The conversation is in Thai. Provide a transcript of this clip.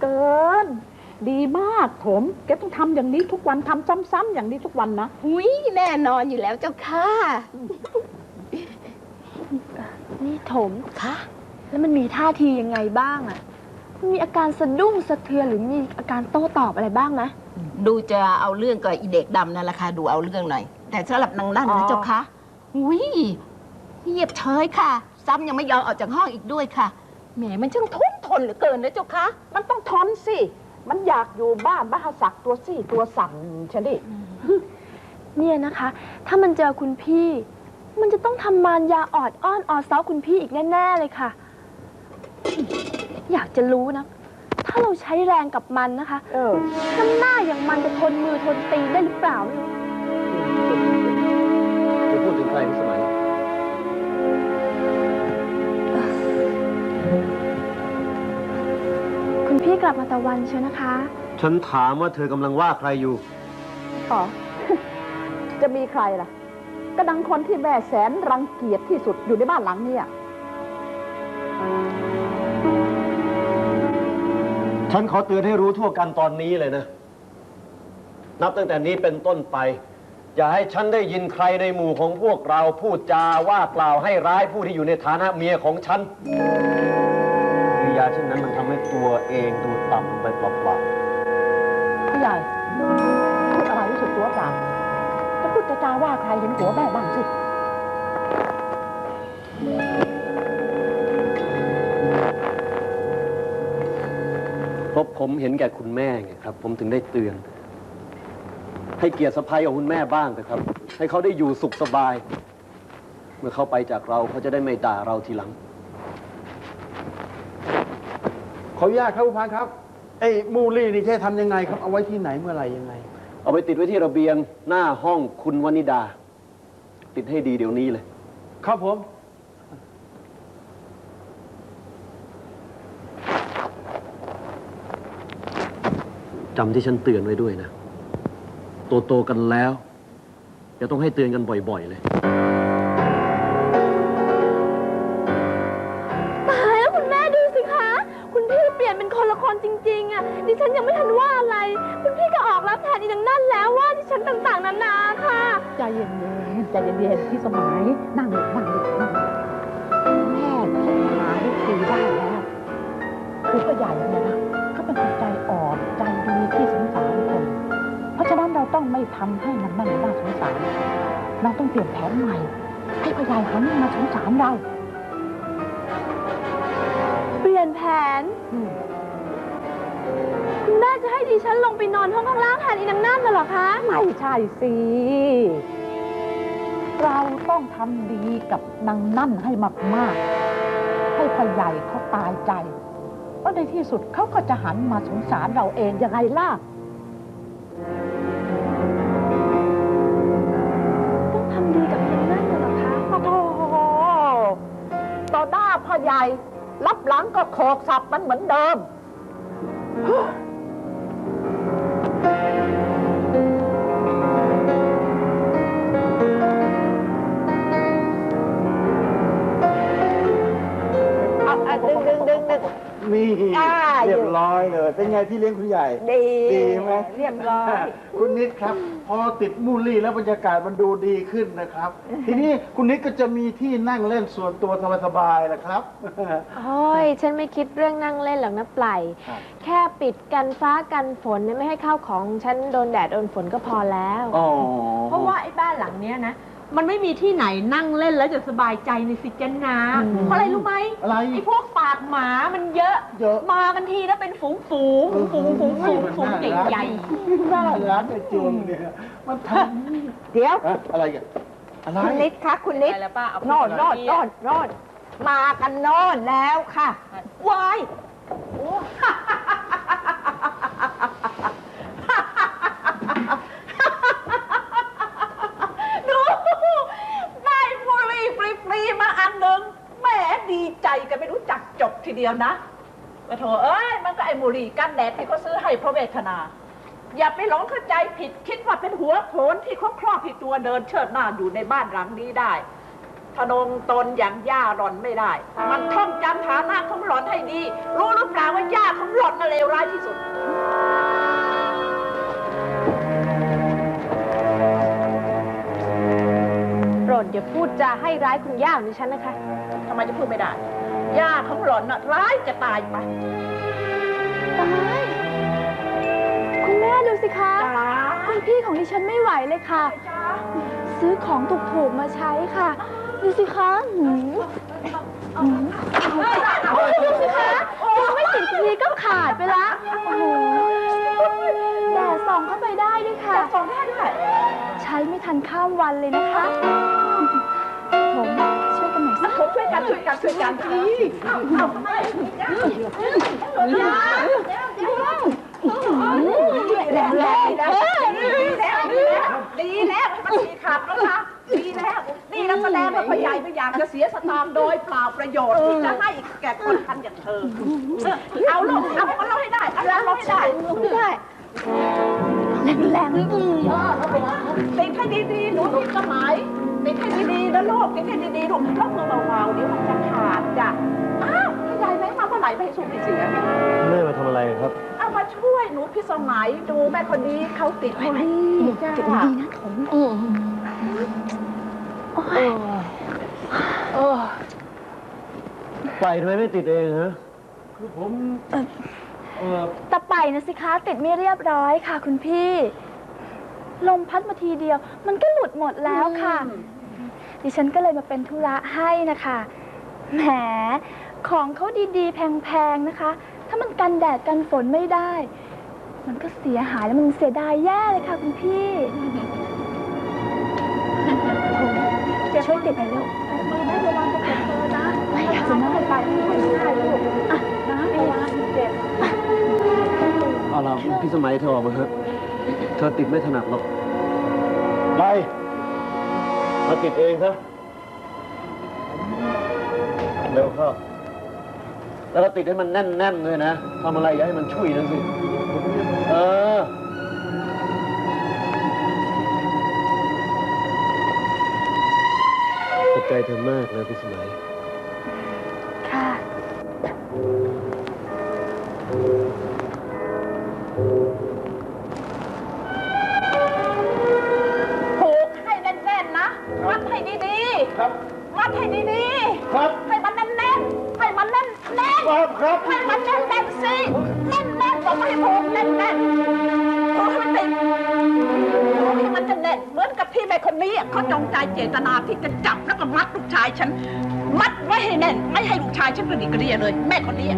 เกิน ดีมากถมแกต้องทำอย่างนี้ทุกวันทำซ้ำๆอย่างนี้ทุกวันนะ หุยแน่นอนอยู่แล้วเจ้าค่ะ นี่ถมคะแล้วมันมีท่าทียังไงบ้างอะมันมีอาการสะดุ้งสะเทือนหรือมีอาการโต้ตอบอะไรบ้างไหมดูจะเอาเรื่องกับอีเด็กดำนั่นแหละค่ะดูเอาเรื่องหน่อย แต่สำหรับนางนั่นอ๋นะอเจ้าค่ะหุยเงียบเฉยค่ะ ซ้ำยังไม่ยอมออกจากห้องอีกด้วยค่ะแหมมันช่างทน ทนเหลือเกินนะเจ้าค่ะมันต้องทนสิ มันอยากอยู่บ้านบ้าสักตัวซี่ตัวสั่นชะดิเนี่ยนะคะ ถ้ามันเจอคุณพี่ มันจะต้องทำมารยาออดอ้อนออดเซาคุณพี่อีกแน่ ๆ เลยค่ะ อยากจะรู้นะ ถ้าเราใช้แรงกับมันนะคะเออน้ำหน้าอย่างมันจะทนมือทนตีนได้หรือเปล่าไม่รู้ จะพูดถึงใครพิสมัย พี่กลับมาตะวันเชียวนะคะ ฉันถามว่าเธอกำลังว่าใครอยู่ อ๋อ จะมีใครล่ะ ก็ดังคนที่แม่แสนรังเกียจที่สุดอยู่ในบ้านหลังเนี้ฉันขอเตือนให้รู้ทั่วกันตอนนี้เลยนะ นับตั้งแต่นี้เป็นต้นไป อย่าให้ฉันได้ยินใครในหมู่ของพวกเราพูดจาว่ากล่าวให้ร้ายผู้ที่อยู่ในฐานะเมียของฉันกิริยาเช่นนั้นมันทำ ให้ตัวเองดูต่ำไปเปล่าผู้ใหญ่พูดอะไรรู้สึกตัวเปล่าจะพูดจะจาว่าใครเห็นหัวแม่บ้างสิๆเพราะผมเห็นแก่คุณแม่ไงครับ ผมถึงได้เตือน ให้เกียรติสะพายของคุณแม่บ้างนะครับ ให้เขาได้อยู่สุขสบาย เมื่อเขาไปจากเราเขาจะได้ไม่ด่าเราทีหลัง ขออนุญาตครับผู้พันครับไอ้มูลลี่นี่ใช้ทำยังไงครับเอาไว้ที่ไหนเมื่อไหร่ยังไง เอาไปติดไว้ที่ระเบียงหน้าห้องคุณวนิดา ติดให้ดีเดี๋ยวนี้เลย ครับผมจำที่ฉันเตือนไว้ด้วยนะ โตโตๆกันแล้วอย่าต้องให้เตือนกันบ่อยๆเลย ริงๆอะดิฉันยังไม่ทันว่าอะไร คุณพี่ก็ออกรับแทนอีนังนั่นแล้วว่าดิฉันต่างๆนานาค่ะใจเย็นๆใจเย็นๆพี่สมัยนั่งลงนั่งลงนั่งลงแม่คิดหาวิธีได้แล้วคือพ่อใหญ่เนี่ยนะเขาเป็นคนใจอ่อนใจดีที่สงสารคน เพราะฉะนั้นเราต้องไม่ทำให้มันนั่นน่าสงสารเราต้องเปลี่ยนแผนใหม่ ให้พ่อใหญ่หันมาสงสารเรา เปลี่ยนแผนอืม คุณแม่จะให้ดิฉันลงไปนอนห้องข้างล่างแทนอีนังนั่นน่ะเหรอคะไม่ใช่สิ เราต้องทำดีกับนางนั่นให้มากๆ ให้พ่อใหญ่เขาตายใจเพราะในที่สุดเขาก็จะหันมาสงสารเราเองยังไงล่ะ ต้องทำดีกับอีนังนั่นน่ะเหรอคะโอ้โหต่อหน้าพ่อใหญ่ รับหลังก็โขกสับมันเหมือนเดิม นี่อ่าเรียบร้อยเลย เป็นไงพี่เลี้ยงคุณใหญ่ ดีดีไหม เรียบร้อย คุณนิดครับ พอติดมูลลี่แล้วบรรยากาศมันดูดีขึ้นนะครับ ทีนี้คุณนิดก็จะมีที่นั่งเล่นส่วนตัวสบายๆนะครับ โอ้ย ฉันไม่คิดเรื่องนั่งเล่นหรอกนะปลายครับ แค่ปิดกันฟ้ากันฝนเนี่ยไม่ให้เข้าของฉันโดนแดดโดนฝนก็พอแล้ว อ๋อเพราะว่าไอ้บ้านหลังเนี้ยนะ มันไม่มีที่ไหนนั่งเล่นแล้วจะสบายใจในสิจันนาเพราะอะไรรู้ไหมอะไรไอ้พวกปากหมามันเยอะ เยอะ มากันทีแล้วเป็นฝูงฝูงฝูงฝูงฝูงฝูงฝูงใหญ่น่ารักไอ้จูนเนี่ย มันทเดี๋ยวำอะอะไรกันอะไรคุณนิดคะคุณนิดอะไรป้าเอาโน่นโน่นโน่นโน่นมากันโน่นแล้วค่ะ วาย ดูได้บุหรี่ฟรีๆ มาอันหนึ่งแหมดีใจกันไม่รู้จักจบทีเดียวนะกระโถเอ้ยมันก็ไอ้บุหรี่กันแดดที่เขาซื้อให้เพราะเวทนา อย่าไปหลงเข้าใจผิดคิดว่าเป็นหัวโขนที่เขาครอบที่ตัวเดินเชิดหน้าอยู่ในบ้านหลังนี้ได้ทนงตนอย่างย่าหล่อนไม่ได้ มันท่องจำฐานะของหล่อนให้ดี รู้หรือเปล่าว่าย่าของหล่อนน่ะเลวร้ายที่สุด โปรดอย่าพูดจาให้ร้ายคุณย่าของดิฉันนะคะ ทำไมจะพูดไม่ได้ ย่าของหล่อนน่ะร้ายจะตายไป ตายคุณแม่ดูสิคะ จ้า คุณพี่ของดิฉันไม่ไหวเลยค่ะ ซื้อของถูกๆมาใช้ค่ะ ดูสิคะหืมหืมโอ้ยดูสิคะยังไม่สิบนาทีก็ขาดไปละ โอ้โหแดดส่ องเข้าไปได้ด้วยค่ะส่งได้ด้วย ใช้ไม่ทันข้ามวันเลยนะคะผมช่วยกันหน่อยสิผมช่วยกันช่วยกันช่วยกันทีเอาทำไมย่าแล้วแล้วแล้วดีแล้วให้มันดีขาดแล้วนะดีแล้ว นี่นักแสดงว่าพ่อใหญ่ไม่อยากจะเสียสตางค์โดยเปล่าประโยชน์ที่จะให้แก่คนทันอย่างเธอ เอาลูกเอาให้มันเล่าให้ได้เอาให้มันเล่าให้ได้ได้ แรงๆอืมติดให้ดีๆ หนูติดสมัยติดให้ดีๆนะลูกติดให้ดีๆลูกยกมือเบาๆเดี๋ยวมันจะขาดจ้ะ อ้าวพ่อใหญ่ไม่มาเมื่อไหร่ไม่ให้สูบไม่เสียเนี่ยแม่มาทำอะไรครับ เอามาช่วยหนูพี่สมัยดูแม่คนนี้เขาติดบุหรี่จ้าเก็บดีๆนะผมอืมไปทำไมไม่ติดเองฮะ คือผม เออตะไปนะสิคะ ติดไม่เรียบร้อยค่ะ คุณพี่ ลมพัดมาทีเดียว มันก็หลุดหมดแล้วค่ะ ดิฉันก็เลยมาเป็นธุระให้นะคะ แหม ของเขาดีๆ แพงๆนะคะ ถ้ามันกันแดดกันฝนไม่ได้ มันก็เสียหายแล้วมันเสียดายแย่เลยค่ะ คุณพี่จะช่วยติดหน่อยลูกมือไม่ระวังจะเจ็บเธอนะไม่อยากจะนั่งไปไม่ได้ลูกอะนะระวังเจ็บ เอาล่ะพี่สมัยเธอออกมาเถอะเธอติดไม่ถนัดหรอกไปมาติดเองซะเร็วเข้าแล้วก็ติดให้มันแน่นๆเลยนะทำอะไรอย่าให้มันช่วยนั่นสิ เออขอบใจเธอมากนะพี่สมัย ผูกให้แน่นๆนะ มัดให้ดีครับ ๆ มัดให้ดีครับ ๆ ให้มันแน่นๆ ให้มันแน่นๆครับครับ ให้มันแน่นๆสิแน่นๆบอกให้ผูกแน่นๆผูกให้มันติดผูกให้มันจะแน่นเหมือนกับที่แม่คนนี้เขาจงใจเจตนาที่จะจับแล้วก็มัดลูกชายฉัน มัดไว้ให้แน่น ไม่ให้ลูกชายฉันกระดิกกระเดียเลย แม่คนนี้